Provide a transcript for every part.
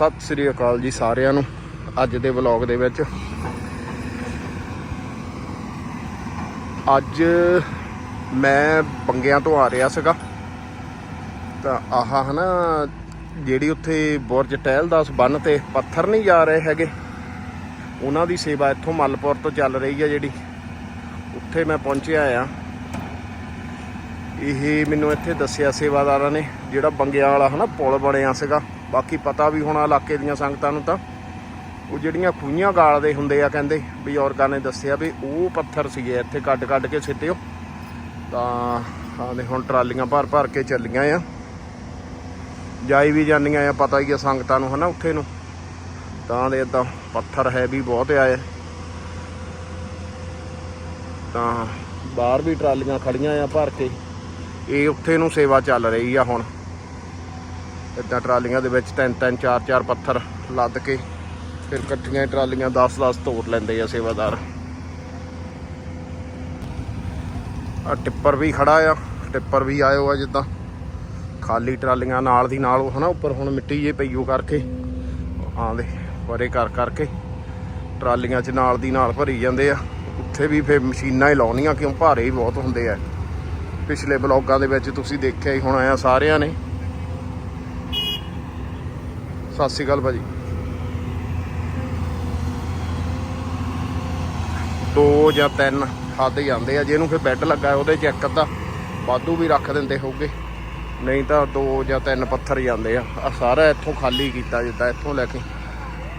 ਸਤਿ ਸ੍ਰੀ ਅਕਾਲ ਜੀ ਸਾਰਿਆਂ ਨੂੰ ਅੱਜ ਦੇ ਵਲੌਗ ਦੇ ਵਿੱਚ। ਅੱਜ ਮੈਂ ਬੰਗਿਆਂ ਤੋਂ ਆ ਰਿਹਾ ਸੀਗਾ। ਤਾਂ ਆਹ ਹਨਾ, ਜਿਹੜੀ ਉੱਥੇ ਬੁਰਜ ਟਹਿਲਦਾਸ ਬੰਨ ਤੇ ਪੱਥਰ ਨਹੀਂ ਜਾ ਰਹੇ ਹੈਗੇ, ਉਹਨਾਂ ਦੀ ਸੇਵਾ ਇੱਥੋਂ ਮਲਪੁਰ ਤੋਂ ਚੱਲ ਰਹੀ ਹੈ ਜਿਹੜੀ। ਉੱਥੇ ਮੈਂ ਪਹੁੰਚਿਆ ਆ। ਇਹ ਮੈਨੂੰ ਇੱਥੇ ਦੱਸਿਆ ਸੇਵਾਦਾਰਾਂ ਨੇ, ਜਿਹੜਾ ਬੰਗਿਆਂ ਵਾਲਾ ਹਨਾ, ਪੁਲ ਬਣਿਆ ਸੀਗਾ। ਬਾਕੀ ਪਤਾ ਵੀ ਹੋਣਾ ਇਲਾਕੇ ਦੀਆਂ ਸੰਗਤਾਂ ਨੂੰ ਤਾਂ ਉਹ ਜਿਹੜੀਆਂ ਖੂਹੀਆਂ ਗਾਲਦੇ ਹੁੰਦੇ ਆ ਕਹਿੰਦੇ, ਵੀ ਬਜ਼ੁਰਗਾਂ ਨੇ ਦੱਸਿਆ ਵੀ ਉਹ ਪੱਥਰ ਸੀਗੇ ਇੱਥੇ ਕੱਢ ਕੱਢ ਕੇ ਸਿੱਟਿਓ। ਤਾਂ ਆਂਦੇ ਹੁਣ ਟਰਾਲੀਆਂ ਭਰ ਭਰ ਕੇ ਚੱਲੀਆਂ ਆ। ਜਾਈ ਵੀ ਜਾਂਦੀਆਂ ਆ, ਪਤਾ ਹੀ ਆ ਸੰਗਤਾਂ ਨੂੰ ਹਨਾ ਉੱਥੇ ਨੂੰ। ਤਾਂ ਦੇ ਇਦਾਂ ਪੱਥਰ ਹੈ ਵੀ ਬਹੁਤ ਆਏ ਤਾਂ ਬਾਹਰ ਵੀ ਟਰਾਲੀਆਂ ਖੜੀਆਂ ਆ ਭਰ ਕੇ। ਇਹ ਉੱਥੇ ਨੂੰ ਸੇਵਾ ਚੱਲ ਰਹੀ ਆ ਹੁਣ। ਇਦਾਂ ਟਰਾਲੀਆਂ ਦੇ ਵਿੱਚ ਤਿੰਨ ਤਿੰਨ, ਚਾਰ ਚਾਰ ਪੱਥਰ ਲੱਦ ਕੇ ਫਿਰ ਇਕੱਠੀਆਂ ਟਰਾਲੀਆਂ 10 10 ਤੋੜ ਲੈਂਦੇ ਆ ਸੇਵਾਦਾਰ। ਆ ਟਿੱਪਰ ਵੀ ਖੜਾ ਆ, ਟਿੱਪਰ ਵੀ ਆਇਓ ਆ ਜਿੱਦਾਂ। ਖਾਲੀ ਟਰਾਲੀਆਂ ਨਾਲ ਦੀ ਨਾਲ ਉਹ ਹਨਾ, ਉੱਪਰ ਹੁਣ ਮਿੱਟੀ ਜੇ ਪਈਓ ਕਰਕੇ। ਆਂਦੇ ਪਰੇ ਕਰ, ਕਰਕੇ ਟਰਾਲੀਆਂ 'ਚ ਨਾਲ ਦੀ ਨਾਲ ਭਰੀ ਜਾਂਦੇ ਆ। ਉੱਥੇ ਵੀ ਫੇਰ ਮਸ਼ੀਨਾਂ ਹੀ ਲਾਉਣੀਆਂ, ਕਿਉਂ ਭਾਰੇ ਹੀ ਬਹੁਤ ਹੁੰਦੇ ਆ। ਪਿਛਲੇ ਬਲੌਗਾਂ ਦੇ ਵਿੱਚ ਤੁਸੀਂ ਦੇਖਿਆ ਹੀ ਹੋਣਾ ਆ ਸਾਰਿਆਂ ਨੇ। ਸਤਿ ਸ਼੍ਰੀ ਅਕਾਲ ਭਾਜੀ। ਦੋ ਜਾਂ ਤਿੰਨ ਹੱਦ ਜਾਂਦੇ ਆ, ਜਿਹਨੂੰ ਫਿਰ ਬੈੱਡ ਲੱਗਾ ਉਹਦੇ ਚ ਇੱਕ ਅੱਧਾ ਵਾਧੂ ਵੀ ਰੱਖ ਦਿੰਦੇ ਹੋਗੇ ਨਹੀਂ ਤਾਂ ਦੋ ਜਾਂ ਤਿੰਨ ਪੱਥਰ ਜਾਂਦੇ ਆ। ਆ ਸਾਰਾ ਇੱਥੋਂ ਖਾਲੀ ਕੀਤਾ ਜਿੱਦਾਂ ਇੱਥੋਂ ਲੈ ਕੇ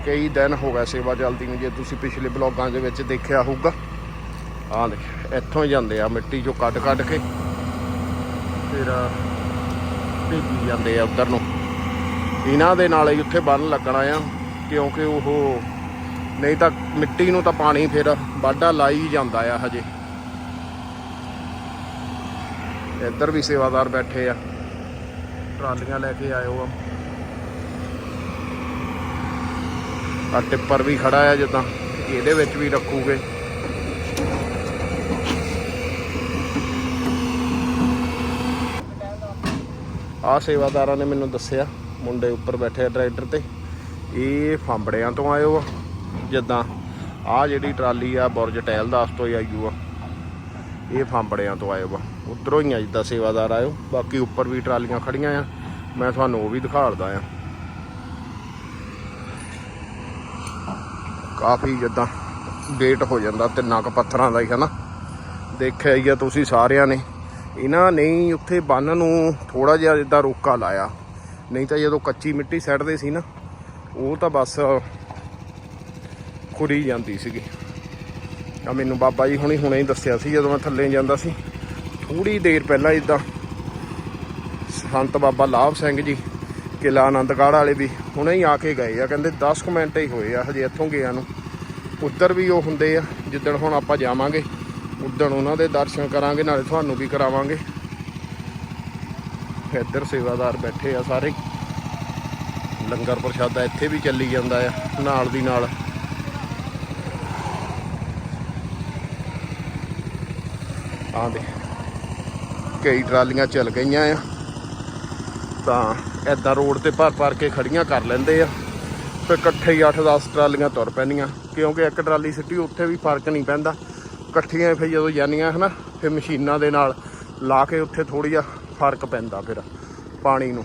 ਕਈ ਦਿਨ ਹੋ ਗਿਆ ਸੇਵਾ ਚੱਲਦੀ ਨੂੰ, ਜੇ ਤੁਸੀਂ ਪਿਛਲੇ ਬਲੌਗਾਂ ਦੇ ਵਿੱਚ ਦੇਖਿਆ ਹੋਊਗਾ। ਆ ਦੇਖ, ਇੱਥੋਂ ਹੀ ਜਾਂਦੇ ਆ, ਮਿੱਟੀ ਚੋਂ ਕੱਢ ਕੱਢ ਕੇ। ਫਿਰ, ਭੇਜੀ ਜਾਂਦੇ ਆ ਉਧਰ ਨੂੰ। ਇਹਨਾਂ ਦੇ ਨਾਲ ਹੀ ਉੱਥੇ ਬੰਨ ਲੱਗਣਾ ਆ, ਕਿਉਂਕਿ ਉਹ ਨਹੀਂ ਤਾਂ ਮਿੱਟੀ ਨੂੰ ਤਾਂ ਪਾਣੀ ਫਿਰ ਵਾਢਾ ਲਾਈ ਜਾਂਦਾ ਆ ਹਜੇ। ਇੱਧਰ ਵੀ ਸੇਵਾਦਾਰ ਬੈਠੇ ਆ। ਟਰਾਲੀਆਂ ਲੈ ਕੇ ਆਇਓ ਆ। ਆ ਟਿੱਪਰ ਵੀ ਖੜਾ ਆ ਜਿੱਦਾਂ, ਇਹਦੇ ਵਿੱਚ ਵੀ ਰੱਖੂਗੇ। ਆ ਸੇਵਾਦਾਰਾਂ ਨੇ ਮੈਨੂੰ ਦੱਸਿਆ ਮੁੰਡੇ ਉੱਪਰ ਬੈਠੇ ਆ ਟਰੈਕਟਰ ਤੇ। ਇਹ ਫਾਂਬੜਿਆਂ ਤੋਂ ਆਇਓ ਆ ਜਿੱਦਾਂ ਆ ਜਿਹੜੀ ਟਰਾਲੀ ਆ, ਬੁਰਜ ਟਹਿਲਦਾਸ ਤੋਂ ਹੀ ਆਈਓ ਆ। ਇਹ ਫਾਂਬੜਿਆਂ ਤੋਂ ਆਇਓ ਵਾ ਉਧਰੋਂ ਹੀ ਆ ਜਿੱਦਾਂ ਸੇਵਾਦਾਰ ਆਇਓ ਬਾਕੀ ਉੱਪਰ ਵੀ ਟਰਾਲੀਆਂ ਖੜੀਆਂ ਆ। ਮੈਂ ਤੁਹਾਨੂੰ ਉਹ ਵੀ ਦਿਖਾੜਦਾ ਆ। ਕਾਫੀ ਜਿੱਦਾਂ ਵੇਟ ਹੋ ਜਾਂਦਾ, ਤਿੰਨਾਂ ਕ ਪੱਥਰਾਂ ਦਾ ਹੀ, ਹਨਾ? ਦੇਖਿਆ ਹੀ ਆ ਤੁਸੀਂ ਸਾਰਿਆਂ ਨੇ। ਇਹਨਾਂ ਨੇ ਉੱਥੇ ਬੰਨ ਨੂੰ ਥੋੜਾ ਜਿਹਾ ਜਿੱਦਾਂ ਰੋਕਾ ਲਾਇਆ। ਨਹੀਂ ਤਾਂ ਜਦੋਂ ਕੱਚੀ ਮਿੱਟੀ ਸੱਟਦੇ ਸੀ ਨਾ, ਉਹ ਤਾਂ ਬਸ ਖੁਰੀ ਜਾਂਦੀ ਸੀਗੀ। ਆ ਮੈਨੂੰ ਬਾਬਾ ਜੀ ਹੁਣੇ ਹੁਣੇ ਹੀ ਦੱਸਿਆ ਸੀ, ਜਦੋਂ ਮੈਂ ਥੱਲੇ ਜਾਂਦਾ ਸੀ। ਥੋੜੀ ਦੇਰ ਪਹਿਲਾਂ ਇਦਾਂ ਸੰਤ ਬਾਬਾ ਲਾਭ ਸਿੰਘ ਜੀ ਕਿਲਾ ਆਨੰਦਗੜ੍ਹ ਵਾਲੇ ਵੀ ਹੁਣੇ ਹੀ ਆ ਕੇ ਗਏ ਆ। ਕਹਿੰਦੇ 10 ਕੁ ਮਿੰਟ ਹੀ ਹੋਏ ਆ, ਹਜੇ ਇੱਥੋਂ ਗਿਆ ਨੂੰ। ਉੱਧਰ ਵੀ ਉਹ ਹੁੰਦੇ ਆ, ਜਿੱਦਣ ਹੁਣ ਆਪਾਂ ਜਾਵਾਂਗੇ ਉਦਣ ਉਹਨਾਂ ਦੇ ਦਰਸ਼ਨ ਕਰਾਂਗੇ, ਨਾਲੇ ਤੁਹਾਨੂੰ ਵੀ ਕਰਾਵਾਂਗੇ। ਇੱਧਰ ਸੇਵਾਦਾਰ ਬੈਠੇ ਆ ਸਾਰੇ। ਲੰਗਰ ਪ੍ਰਸ਼ਾਦਾ ਇੱਥੇ ਵੀ ਚੱਲੀ ਜਾਂਦਾ ਆ, ਨਾਲ ਦੀ ਨਾਲ। ਆਹ ਦੇ ਕਈ ਟਰਾਲੀਆਂ ਚੱਲ ਗਈਆਂ ਆ। ਤਾਂ ਐਦਾਂ ਰੋਡ ਤੇ ਭਰ ਭਰ ਕੇ ਖੜੀਆਂ ਕਰ ਲੈਂਦੇ ਆ। ਫਿਰ ਇਕੱਠੇ ਹੀ 8-10 ਟਰਾਲੀਆਂ ਤੁਰ ਪੈਂਦੀਆਂ, ਕਿਉਂਕਿ ਇੱਕ ਟਰਾਲੀ ਸਿੱਟੀ ਉੱਥੇ ਵੀ ਫ਼ਰਕ ਨਹੀਂ ਪੈਂਦਾ। ਇਕੱਠੀਆਂ ਫਿਰ ਜਦੋਂ ਜਾਂਦੀਆਂ ਹਨਾ, ਫਿਰ ਮਸ਼ੀਨਾਂ ਦੇ ਨਾਲ ਲਾ ਕੇ ਉੱਥੇ ਥੋੜੀ ਜਿਹਾ ਫ਼ਰਕ ਪੈਂਦਾ ਫਿਰ ਪਾਣੀ ਨੂੰ।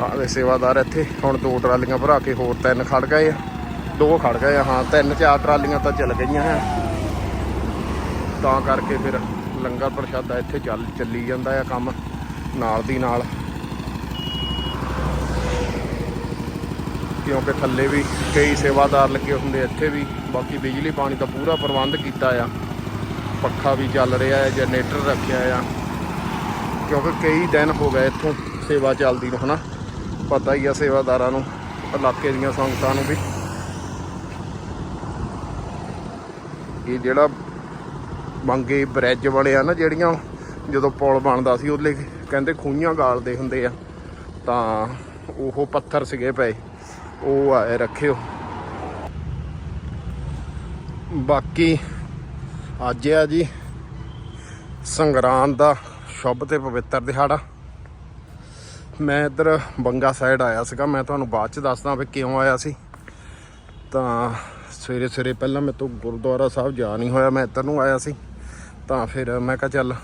ਆਹ ਸੇਵਾਦਾਰ ਇੱਥੇ, ਹੁਣ ਦੋ ਟਰਾਲੀਆਂ ਭਰਾ ਕੇ ਹੋਰ ਤਿੰਨ ਖੜ ਗਏ ਆ। ਦੋ ਖੜ ਗਏ ਆ, ਹਾਂ, ਤਿੰਨ ਚਾਰ ਟਰਾਲੀਆਂ ਤਾਂ ਚੱਲ ਗਈਆਂ ਹੈ। ਤਾਂ ਕਰਕੇ ਫਿਰ ਲੰਗਰ ਪ੍ਰਸ਼ਾਦਾ ਇੱਥੇ ਚੱਲ, ਚੱਲੀ ਜਾਂਦਾ ਆ ਕੰਮ ਨਾਲ ਦੀ ਨਾਲ। ਕਿਉਂਕਿ ਥੱਲੇ ਵੀ ਕਈ ਸੇਵਾਦਾਰ ਲੱਗੇ ਹੁੰਦੇ ਇੱਥੇ ਵੀ। ਬਾਕੀ ਬਿਜਲੀ ਪਾਣੀ ਦਾ ਪੂਰਾ ਪ੍ਰਬੰਧ ਕੀਤਾ ਆ। ਪੱਖਾ ਵੀ ਚੱਲ ਰਿਹਾ ਹੈ, ਜਨਰੇਟਰ ਰੱਖਿਆ ਆ। ਕਿਉਂਕਿ ਕਈ ਦਿਨ ਹੋ ਗਏ ਇੱਥੋਂ ਸੇਵਾ ਚੱਲਦੀ ਨੂੰ, ਹਨਾ? ਪਤਾ ਹੀ ਆ ਸੇਵਾਦਾਰਾਂ ਨੂੰ, ਇਲਾਕੇ ਦੀਆਂ ਸੰਗਤਾਂ ਨੂੰ ਵੀ। ਇਹ ਜਿਹੜਾ ਮੰਗੇ ਬ੍ਰਿਜ ਬਣਿਆ ਨਾ, ਜਿਹੜੀਆਂ ਜਦੋਂ ਪੁਲ ਬਣਦਾ ਸੀ ਉਹਲੇ ਕਹਿੰਦੇ ਖੂਹੀਆਂ ਗਾਲਦੇ ਹੁੰਦੇ ਆ। ਤਾਂ ਉਹ ਪੱਥਰ ਸੀਗੇ ਪਏ, ਉਹ ਆਏ ਰੱਖਿਓ। ਬਾਕੀ ਅੱਜ ਆ ਜੀ ਸੰਗਰਾਂਦ ਦਾ ਸ਼ੁਭ ਤੇ ਪਵਿੱਤਰ ਦਿਹਾੜਾ। ਮੈਂ ਇੱਧਰ ਬੰਗਾ ਸਾਈਡ ਆਇਆ ਸੀਗਾ। ਮੈਂ ਤੁਹਾਨੂੰ ਬਾਅਦ ਚ ਦੱਸਦਾ ਵੀ ਕਿਉਂ ਆਇਆ ਸੀ। ਤਾਂ ਸਵੇਰੇ ਸਵੇਰੇ ਪਹਿਲਾਂ ਮੈਂ ਤੋਂ ਗੁਰਦੁਆਰਾ ਸਾਹਿਬ ਜਾ ਨਹੀਂ ਹੋਇਆ। ਮੈਂ ਇੱਧਰ ਨੂੰ ਆਇਆ ਸੀ। ਤਾਂ ਫਿਰ ਮੈਂ ਕਿਹਾ ਚੱਲ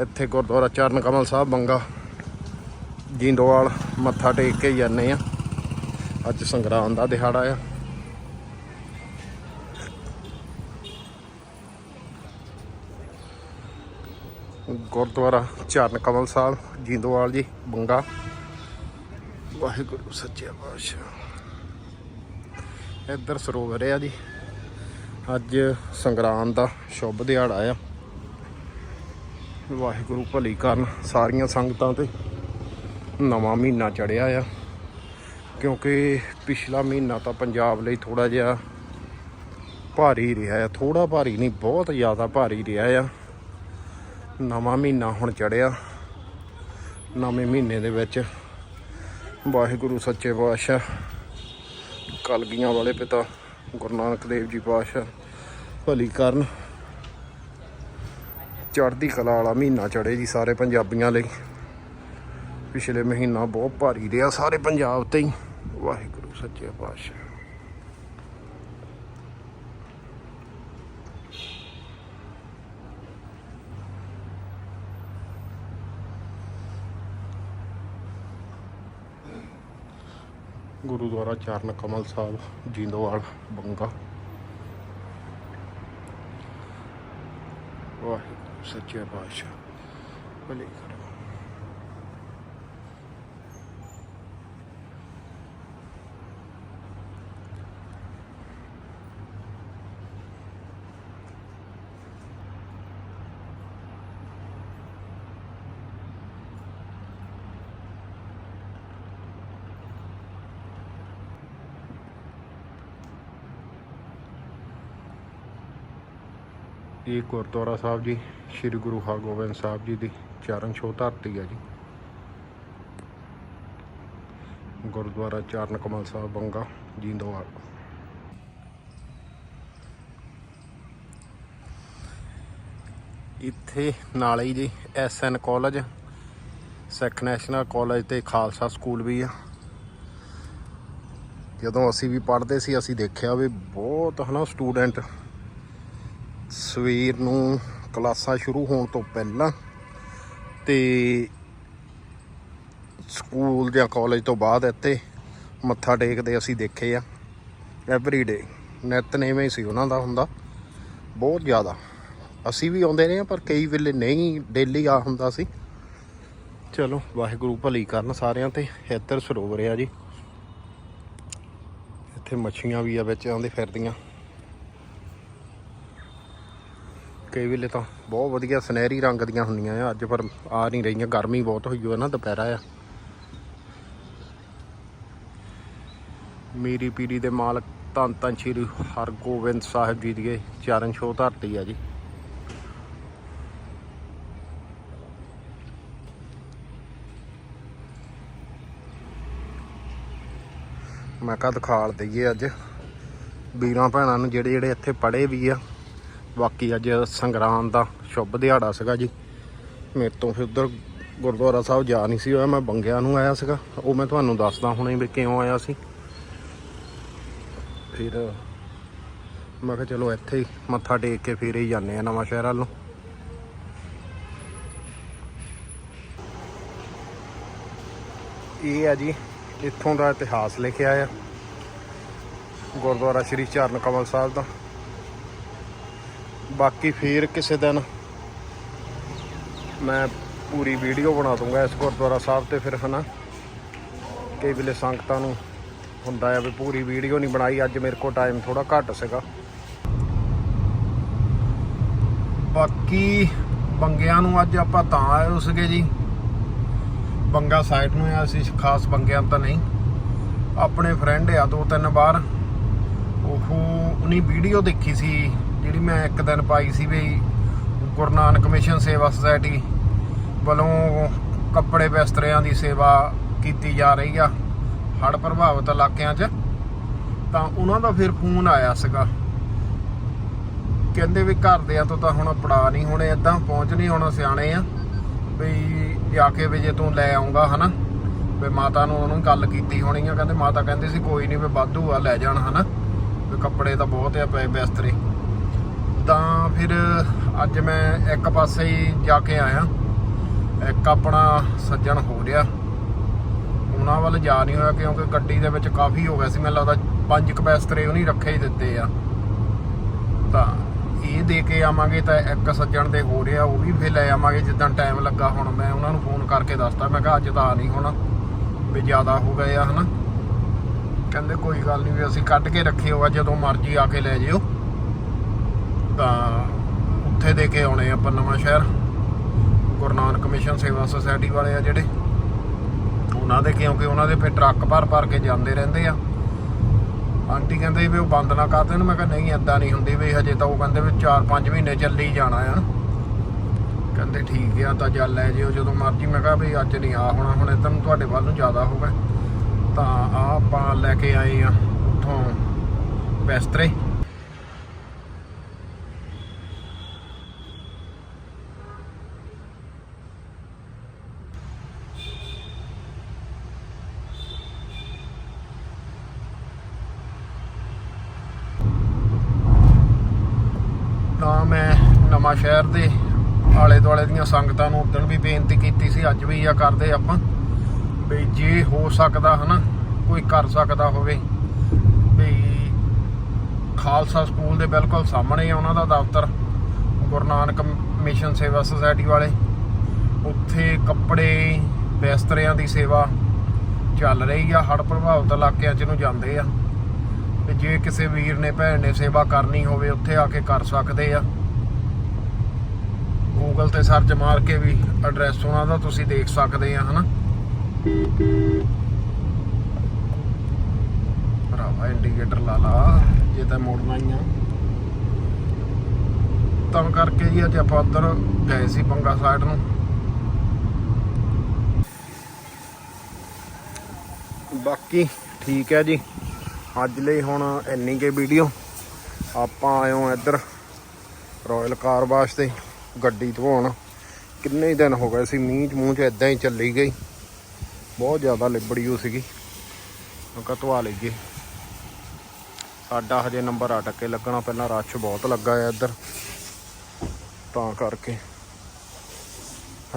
ਇੱਥੇ ਗੁਰਦੁਆਰਾ ਚਰਨ ਕਮਲ ਸਾਹਿਬ, ਬੰਗਾ, ਜਿੰਦੋਵਾਲ ਮੱਥਾ ਟੇਕ ਕੇ ਜਾਂਦੇ ਆ ਅੱਜ ਸੰਗਰਾਂਦ ਦਾ ਦਿਹਾੜਾ ਆ। ਗੁਰਦੁਆਰਾ ਚਰਨ ਕਮਲ ਸਾਹਿਬ, ਜਿੰਦੋਵਾਲ ਜੀ, ਬੰਗਾ। ਵਾਹਿਗੁਰੂ, ਸੱਚੇ ਪਾਤਸ਼ਾਹ। ਇੱਧਰ ਸਰੋਵਰ ਆ ਜੀ। ਅੱਜ ਸੰਗਰਾਂਦ ਦਾ ਸ਼ੁਭ ਦਿਹਾੜਾ ਆ। ਵਾਹਿਗੁਰੂ ਭਲੀ ਕਰਨ ਸਾਰੀਆਂ ਸੰਗਤਾਂ ਤੇ ਨਵਾਂ ਮਹੀਨਾ ਚੜਿਆ ਆ। ਕਿਉਂਕਿ ਪਿਛਲਾ ਮਹੀਨਾ ਤਾਂ ਪੰਜਾਬ ਲਈ ਥੋੜਾ ਜਿਹਾ ਭਾਰੀ ਰਿਹਾ ਆ। ਥੋੜਾ ਭਾਰੀ ਨਹੀਂ, ਬਹੁਤ ਜ਼ਿਆਦਾ ਭਾਰੀ ਰਿਹਾ ਆ। ਨਵਾਂ ਮਹੀਨਾ ਹੁਣ ਚੜਿਆ। ਨਵੇਂ ਮਹੀਨੇ ਦੇ ਵਿੱਚ ਵਾਹਿਗੁਰੂ ਸੱਚੇ ਪਾਤਸ਼ਾਹ, ਕਲਗੀਆਂ ਵਾਲੇ ਪਿਤਾ ਗੁਰੂ ਨਾਨਕ ਦੇਵ ਜੀ ਪਾਤਸ਼ਾਹ ਭਲੀ ਕਰਨ। ਚੜ੍ਹਦੀ ਕਲਾ ਵਾਲਾ ਮਹੀਨਾ ਚੜੇ ਜੀ ਸਾਰੇ ਪੰਜਾਬੀਆਂ ਲਈ। ਪਿਛਲੇ ਮਹੀਨਾ ਬਹੁਤ ਭਾਰੀ ਰਿਹਾ ਸਾਰੇ ਪੰਜਾਬ ਤੇ ਹੀ। ਵਾਹਿਗੁਰੂ ਸੱਚੇ ਪਾਤਸ਼ਾਹ। ਗੁਰਦੁਆਰਾ ਚਰਨ ਕਮਲ ਸਾਹਿਬ ਜਿੰਦੋਵਾਲ ਬੰਗਾ। ਵਾਹਿਗੁਰੂ ਸੱਚੇ ਪਾਤਸ਼ਾਹ। ਭਲੇ ਕਰੋ। ਇਹ ਗੁਰਦੁਆਰਾ ਸਾਹਿਬ ਜੀ, ਸ੍ਰੀ ਗੁਰੂ ਹਰਗੋਬਿੰਦ ਸਾਹਿਬ ਜੀ ਦੀ ਚਰਨ ਛੋਹ ਧਰਤੀ ਹੈ ਜੀ। ਗੁਰਦੁਆਰਾ ਚਰਨ ਕਮਲ ਸਾਹਿਬ ਬੰਗਾ, ਜਿੰਦੋਵਾਲ। ਇੱਥੇ ਨਾਲ ਹੀ ਜੀ S N college, Sikh national college ਤੇ ਖਾਲਸਾ ਸਕੂਲ ਵੀ ਆ। ਜਦੋਂ ਅਸੀਂ ਵੀ ਪੜ੍ਹਦੇ ਸੀ, ਅਸੀਂ ਦੇਖਿਆ ਵੀ ਬਹੁਤ ਹਨਾ, ਸਟੂਡੈਂਟ ਸਵੇਰ ਨੂੰ ਕਲਾਸਾਂ ਸ਼ੁਰੂ ਹੋਣ ਤੋਂ ਪਹਿਲਾਂ ਤੇ ਸਕੂਲ ਜਾਂ ਕਾਲਜ ਤੋਂ ਬਾਅਦ ਇੱਥੇ ਮੱਥਾ ਟੇਕਦੇ ਅਸੀਂ ਦੇਖੇ ਆ। ਐਵਰੀ ਡੇ ਨਿਤਨੇਮ ਹੀ ਸੀ ਉਹਨਾਂ ਦਾ ਹੁੰਦਾ, ਬਹੁਤ ਜ਼ਿਆਦਾ। ਅਸੀਂ ਵੀ ਆਉਂਦੇ ਰਹੇ ਹਾਂ, ਪਰ ਕਈ ਵੇਲੇ ਨਹੀਂ ਡੇਲੀ ਆ ਹੁੰਦਾ ਸੀ। ਚਲੋ, ਵਾਹਿਗੁਰੂ ਭਲੀ ਕਰਨ ਸਾਰਿਆਂ ਤੇ, ਇੱਧਰ ਸਰੋਵਰ ਆ ਜੀ। ਇੱਥੇ ਮੱਛੀਆਂ ਵੀ ਆ ਵਿੱਚ ਆਉਂਦੇ ਫਿਰਦੀਆਂ। ਕਈ ਵੇਲੇ ਤਾਂ ਬਹੁਤ ਵਧੀਆ ਸੁਨਹਿਰੀ ਰੰਗ ਦੀਆਂ ਹੁੰਦੀਆਂ ਆ। ਅੱਜ ਪਰ ਆ ਨਹੀਂ ਰਹੀਆਂ, ਗਰਮੀ ਬਹੁਤ ਹੋਈ ਹੋਈ ਆ ਨਾ ਦੁਪਹਿਰਾ ਆ। ਮੀਰੀ ਪੀਰੀ ਦੇ ਮਾਲਕ ਧੰਨ ਧੰਨ ਸ਼੍ਰੀ ਹਰਗੋਬਿੰਦ ਸਾਹਿਬ ਜੀ ਦੀ ਚਰਨ ਛੋਹ ਧਰਤੀ ਆ ਜੀ। ਮੈਂ ਕਹਾ ਦਿਖਾਲ ਦਈਏ ਅੱਜ। ਵੀਰਾਂ ਭੈਣਾਂ ਨੂੰ ਜਿਹੜੇ ਜਿਹੜੇ ਇੱਥੇ ਪੜ੍ਹੇ ਵੀ ਆ। ਬਾਕੀ ਅੱਜ ਸੰਗਰਾਮ ਦਾ ਸ਼ੁਭ ਦਿਹਾੜਾ ਸੀਗਾ ਜੀ। ਮੇਰੇ ਤੋਂ ਫਿਰ ਉਧਰ ਗੁਰਦੁਆਰਾ ਸਾਹਿਬ ਜਾ ਨਹੀਂ ਸੀ ਹੋਇਆ, ਮੈਂ ਬੰਗਿਆਂ ਨੂੰ ਆਇਆ ਸੀਗਾ। ਉਹ ਮੈਂ ਤੁਹਾਨੂੰ ਦੱਸਦਾ ਹੁਣੇ ਵੀ ਕਿਉਂ ਆਇਆ ਸੀ। ਫਿਰ ਮੈਂ ਕਿਹਾ ਚਲੋ ਇੱਥੇ ਹੀ ਮੱਥਾ ਟੇਕ ਕੇ ਫਿਰ ਹੀ ਜਾਂਦੇ ਆ ਨਵਾਂ ਸ਼ਹਿਰ ਵੱਲ। ਨੂੰ ਇਹ ਆ ਜੀ, ਇੱਥੋਂ ਦਾ ਇਤਿਹਾਸ ਲਿਖਿਆ ਆ। ਗੁਰਦੁਆਰਾ ਸ੍ਰੀ ਚਰਨ ਕਮਲ ਸਾਹਿਬ ਦਾ। ਬਾਕੀ ਫੇਰ ਕਿਸੇ ਦਿਨ ਮੈਂ ਪੂਰੀ ਵੀਡੀਓ ਬਣਾ ਦੂੰਗਾ ਇਸ ਗੁਰਦੁਆਰਾ ਸਾਹਿਬ ਤੇ ਫਿਰ ਹਨਾ ਕਈ ਵੇਲੇ ਸੰਗਤਾਂ ਨੂੰ ਹੁੰਦਾ ਆ ਵੀ ਪੂਰੀ ਵੀਡੀਓ ਨਹੀਂ ਬਣਾਈ, ਅੱਜ ਮੇਰੇ ਕੋਲ ਟਾਈਮ ਥੋੜਾ ਘੱਟ ਸੀਗਾ। ਬਾਕੀ ਬੰਗਿਆਂ ਨੂੰ ਅੱਜ ਆਪਾਂ ਤਾਂ ਆਏ ਹੋ ਸੀਗੇ ਜੀ। ਬੰਗਾ ਸਾਈਡ ਨੂੰ ਆ, ਅਸੀਂ ਖਾਸ ਬੰਗਿਆਂ ਤਾਂ ਨਹੀਂ। ਆਪਣੇ ਫਰੈਂਡ ਆ ਦੋ ਤਿੰਨ ਵਾਰ। ਉਹ ਉਹਨੀ ਵੀਡੀਓ ਦੇਖੀ ਸੀ ਜਿਹੜੀ ਮੈਂ ਇੱਕ ਦਿਨ ਪਾਈ ਸੀ ਵੀ ਗੁਰੂ ਨਾਨਕ ਮਿਸ਼ਨ ਸੇਵਾ ਸੁਸਾਇਟੀ ਵੱਲੋਂ ਕੱਪੜੇ ਬਿਸਤਰਿਆਂ ਦੀ ਸੇਵਾ ਕੀਤੀ ਜਾ ਰਹੀ ਆ ਹੜ੍ਹ ਪ੍ਰਭਾਵਿਤ ਇਲਾਕਿਆਂ 'ਚ, ਤਾਂ ਉਹਨਾਂ ਦਾ ਫਿਰ ਫੋਨ ਆਇਆ ਸੀਗਾ। ਕਹਿੰਦੇ ਵੀ ਘਰਦਿਆਂ ਤੋਂ ਤਾਂ ਹੁਣ ਪੜਾ ਨਹੀਂ, ਹੋਣੇ ਇਦਾਂ ਪਹੁੰਚ ਨਹੀਂ, ਹੋਣਾ ਸਿਆਣੇ ਆ ਵੀ ਜਾ ਕੇ ਵੀ ਜੇ ਤੂੰ ਲੈ ਆਉਂਗਾ ਹਨਾ, ਵੀ ਮਾਤਾ ਨੂੰ ਉਹਨੂੰ ਗੱਲ ਕੀਤੀ ਹੋਣੀ ਆ, ਕਹਿੰਦੇ ਮਾਤਾ ਕਹਿੰਦੇ ਸੀ ਕੋਈ ਨਹੀਂ ਵੀ ਵਾਧੂ ਆ, ਲੈ ਜਾਣ ਹਨਾ, ਵੀ ਕੱਪੜੇ ਤਾਂ ਬਹੁਤ ਆ ਪਏ ਬਿਸਤਰੇ। ਫਿਰ ਅੱਜ ਮੈਂ ਇੱਕ ਪਾਸੇ ਹੀ ਜਾ ਕੇ ਆਇਆ। ਇੱਕ ਆਪਣਾ ਸੱਜਣ ਹੋ ਰਿਹਾ। ਉਹਨਾਂ ਵੱਲ ਜਾ ਨਹੀਂ ਹੋਇਆ ਕਿਉਂਕਿ ਗੱਡੀ ਦੇ ਵਿੱਚ ਕਾਫੀ ਹੋ ਗਿਆ ਸੀ। ਮੈਨੂੰ ਲੱਗਦਾ ਪੰਜ ਕੁ ਬਿਸਤਰੇ ਉਹਨੇ ਰੱਖੇ ਹੀ ਦਿੱਤੇ ਆ। ਤਾਂ ਇਹ ਦੇ ਕੇ ਆਵਾਂਗੇ ਤਾਂ ਇੱਕ ਸੱਜਣ ਦੇ ਹੋ ਰਿਹਾ, ਉਹ ਵੀ ਫੇਰ ਲੈ ਆਵਾਂਗੇ ਜਿੱਦਾਂ ਟਾਈਮ ਲੱਗਾ ਹੁਣ। ਮੈਂ ਉਹਨਾਂ ਨੂੰ ਫੋਨ ਕਰਕੇ ਦੱਸਤਾ, ਮੈਂ ਕਿਹਾ ਅੱਜ ਤਾਂ ਆ ਨਹੀਂ ਹੋਣਾ, ਵੀ ਜ਼ਿਆਦਾ ਹੋ ਗਏ ਆ, ਹਨਾ। ਕਹਿੰਦੇ ਕੋਈ ਗੱਲ ਨਹੀਂ ਵੀ ਅਸੀਂ ਕੱਢ ਕੇ ਰੱਖਿਓ ਆ, ਜਦੋਂ ਮਰਜ਼ੀ ਆ ਕੇ ਲੈ ਜਿਓ। ਤਾਂ ਉੱਥੇ ਦੇ ਕੇ ਆਉਣੇ ਆਪਾਂ ਨਵਾਂ ਸ਼ਹਿਰ। ਗੁਰੂ ਨਾਨਕ ਮਿਸ਼ਨ ਸੇਵਾ ਸੁਸਾਇਟੀ ਵਾਲੇ ਆ ਜਿਹੜੇ। ਉਹਨਾਂ ਦੇ ਕਿਉਂਕਿ ਉਹਨਾਂ ਦੇ ਫਿਰ ਟਰੱਕ ਭਰ ਭਰ ਕੇ ਜਾਂਦੇ ਰਹਿੰਦੇ ਆ। ਆਂਟੀ ਕਹਿੰਦੇ ਵੀ ਉਹ ਬੰਦ ਨਾ ਕਰ ਦੇਣ। ਮੈਂ ਕਿਹਾ ਨਹੀਂ, ਏਦਾਂ ਨਹੀਂ ਹੁੰਦੀ ਵੀ ਹਜੇ ਤਾਂ ਉਹ ਕਹਿੰਦੇ ਵੀ 4-5 ਮਹੀਨੇ ਚੱਲੀ ਜਾਣਾ ਆ। ਕਹਿੰਦੇ ਠੀਕ ਆ, ਤਾਂ ਚੱਲ ਲੈ ਜਿਓ ਜਦੋਂ ਮਰਜ਼ੀ। ਮੈਂ ਕਿਹਾ ਵੀ ਅੱਜ ਨਹੀਂ, ਆ ਹੋਣਾ, ਹੁਣ ਇਧਰ ਨੂੰ ਤੁਹਾਡੇ ਵੱਲ ਨੂੰ ਜ਼ਿਆਦਾ ਹੋ ਗਿਆ। ਤਾਂ ਆ ਆਪਾਂ ਲੈ ਕੇ ਆਏ ਆ ਉੱਥੋਂ ਬਿਸਤਰੇ ਤਾਂ ਮੈਂ ਨਵਾਂ ਸ਼ਹਿਰ ਦੇ ਆਲੇ ਦੁਆਲੇ ਦੀਆਂ ਸੰਗਤਾਂ ਨੂੰ ਉਦੋਂ ਵੀ ਬੇਨਤੀ ਕੀਤੀ ਸੀ, ਅੱਜ ਵੀ ਆ ਕਰਦੇ ਆਪਾਂ, ਵੀ ਜੇ ਹੋ ਸਕਦਾ ਹਨਾ, ਕੋਈ ਕਰ ਸਕਦਾ ਹੋਵੇ, ਵੀ ਖਾਲਸਾ ਸਕੂਲ ਦੇ ਬਿਲਕੁਲ ਸਾਹਮਣੇ ਆ ਉਹਨਾਂ ਦਾ ਦਫ਼ਤਰ, ਗੁਰੂ ਨਾਨਕ ਮਿਸ਼ਨ ਸੇਵਾ ਸੁਸਾਇਟੀ ਵਾਲੇ, ਉੱਥੇ ਕੱਪੜੇ ਬਿਸਤਰਿਆਂ ਦੀ ਸੇਵਾ ਚੱਲ ਰਹੀ ਆ, ਹੜ੍ਹ ਪ੍ਰਭਾਵਿਤ ਇਲਾਕਿਆਂ 'ਚ ਨੂੰ ਜਾਂਦੇ ਆ, ਤੇ ਜੇ ਕਿਸੇ ਵੀਰ ਨੇ, ਭੈਣ ਨੇ ਸੇਵਾ ਕਰਨੀ ਹੋਵੇ, ਉੱਥੇ ਆ ਕੇ ਕਰ ਸਕਦੇ ਆ। ਗੂਗਲ ਤੇ ਸਰਚ ਮਾਰ ਕੇ ਵੀ ਐਡਰੈਸ ਉਹਨਾਂ ਦਾ ਤੁਸੀਂ ਦੇਖ ਸਕਦੇ ਆ, ਹਨਾ? ਭਰਾਵਾ ਇੰਡੀਕੇਟਰ ਲਾ ਲਾ ਜੇ ਤਾਂ ਮੋੜਨਾ ਹੀ ਆ। ਤਾਂ ਕਰਕੇ ਜੀ ਅੱਜ ਆਪਾਂ ਉੱਧਰ ਗਏ ਸੀ ਪੰਗਾ ਸਾਈਡ ਨੂੰ। ਬਾਕੀ ਠੀਕ ਹੈ ਜੀ। ਅੱਜ ਲਈ ਹੁਣ ਇੰਨੀ ਕੇ ਵੀਡੀਓ ਆਪਾਂ ਆਇਓ ਇੱਧਰ ਰਾਇਲ ਕਾਰ ਵਾਸ਼ ਤੇ। ਗੱਡੀ ਧਵਾਉਣ ਕਿੰਨੇ ਦਿਨ ਹੋ ਗਏ ਸੀ, ਮੀਂਹ ਮੂੰਹ ਚ ਇਦਾਂ ਹੀ ਚੱਲੀ ਗਈ। ਬਹੁਤ ਜ਼ਿਆਦਾ ਲਿਬੜੀ ਹੋ ਸੀਗੀ। ਮੈਂ ਕਿਹਾ ਧਵਾ ਲਈਏ। ਸਾਡਾ ਹਜੇ ਨੰਬਰ ਅਟਕ ਕੇ ਲੱਗਣਾ, ਪਹਿਲਾਂ ਰਸ਼ ਬਹੁਤ ਲੱਗਾ ਆ ਇੱਧਰ। ਤਾਂ ਕਰਕੇ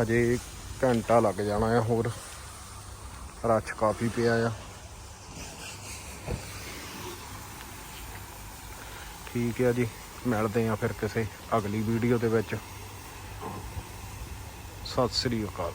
ਹਜੇ ਘੰਟਾ ਲੱਗ ਜਾਣਾ ਆ ਹੋਰ। ਰਸ਼ ਕਾਫੀ ਪਿਆ ਆ। ਠੀਕ ਹੈ ਜੀ, ਮਿਲਦੇ ਆ ਫਿਰ ਕਿਸੇ ਅਗਲੀ ਵੀਡੀਓ ਦੇ ਵਿੱਚ। ਸਤਿ ਸ੍ਰੀ ਅਕਾਲ।